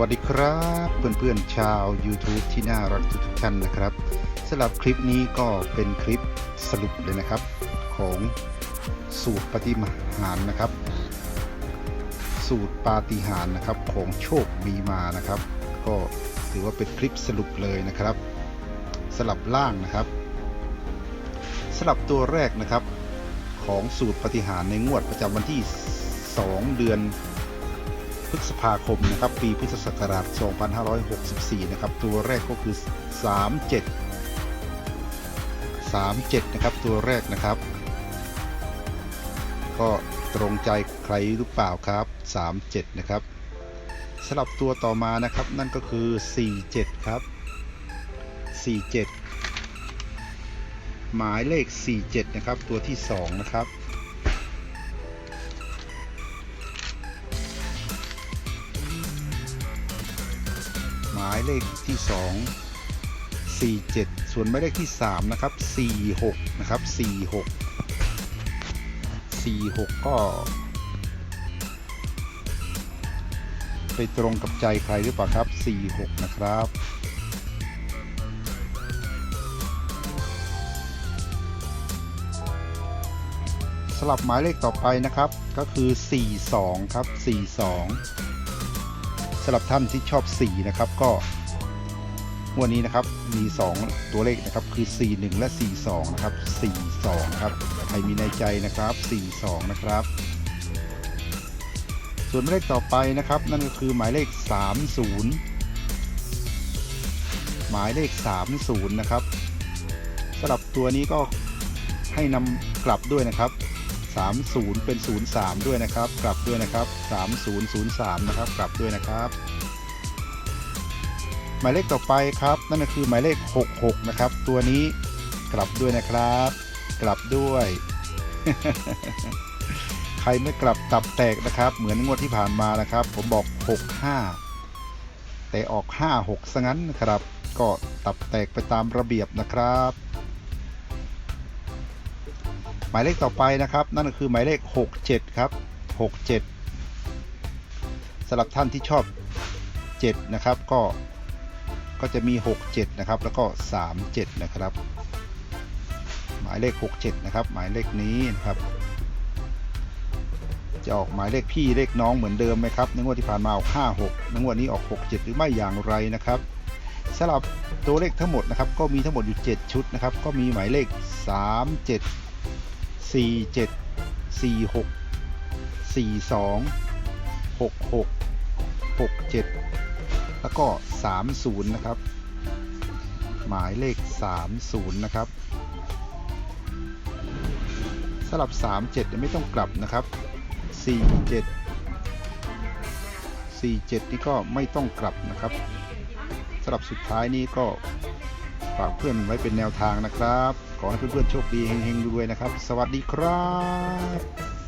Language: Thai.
วัสดีครับเพื่อนๆชาว YouTube ที่น่ารักทุกท่านนะครับสำหรับคลิปนี้ก็เป็นคลิปสรุปเลยนะครับ ของสูตรปฏิหารนะครับ สูตรปาฏิหารนะครับของโชคมีมานะครับ ก็ถือว่าเป็นคลิปสรุปเลยนะครับสลับล่างนะครับสลับตัวแรกนะครับ ของสูตรปฏิหารในงวดประจำวันที่ 2 เดือน พฤษภาคมนะครับ ปีพุทธศักราช 2564 นะครับ ตัวแรกก็คือ 37 37 นะครับ ตัวแรกนะครับ ก็ตรงใจใครหรือเปล่าครับ 37 นะครับสลับตัวต่อมานะครับนั่นก็คือ 47 ครับ 47 หมายเลข 47 นะครับ ตัวที่ 2 นะครับ มายเลขที่ 2 47 ส่วนหมายเลขที่ 3 นะครับ 46 นะครับ 46 46 ก็ ไปตรงกับใจใครหรือเปล่าครับ 46 นะครับสลับหมายเลขต่อไปนะครับก็คือ 42 ครับ 42 สำหรับท่านที่ชอบ 4 นะครับ ก็วันนี้นะครับมี 2 ตัวเลขนะครับคือ 41 และ 42 นะครับ 42 ครับใครมีในใจนะครับ 42 นะครับ ส่วนหมายเลขต่อไปนะครับ นั่นก็คือหมายเลข 30 หมายเลข 30 นะครับสำหรับตัวนี้ก็ให้นำกลับด้วยนะครับ 30 เป็น 03 ด้วยนะครับ กลับด้วยนะครับ 3003 นะครับ กลับด้วยนะครับ หมายเลขต่อไปครับ นั่นก็คือหมายเลข 66 นะครับ ตัวนี้กลับด้วยนะครับ กลับด้วย ใครไม่กลับตับแตกนะครับ เหมือนงวดที่ผ่านมานะครับ ผมบอก 65 แต่ออก 56ซะงั้นนะครับ ก็ตับแตกไปตามระเบียบนะครับ มายเลขต่อไปนะครับ นั่นก็คือหมายเลข 67 ครับ 67สำหรับท่านที่ชอบ 7 นะครับ ก็ก็จะมี 67 นะครับ แล้วก็ 37 นะครับ หมายเลข 67 นะครับ หมายเลขนี้นะครับ จะออกหมายเลขพี่เลขน้องเหมือนเดิมไหมครับในงวดที่ผ่านมาออก 56ในงวดนี้ออก 67 หรือไม่อย่างไรนะครับสำหรับตัวเลขทั้งหมดนะครับก็มีทั้งหมดอยู่ 7 ชุดนะครับ ก็มีหมายเลข 37 47 46 42 66 67แล้วก็30นะครับ หมายเลข30นะครับสำหรับ37เนี่ยไม่ต้องกลับนะครับ47 47นี่ก็ไม่ต้องกลับนะครับสำหรับสุดท้ายนี้ก็ฝากเพื่อนไว้เป็นแนวทางนะครับ ขอให้เพื่อนๆโชคดีเฮงๆรวยๆนะครับ สวัสดีครับ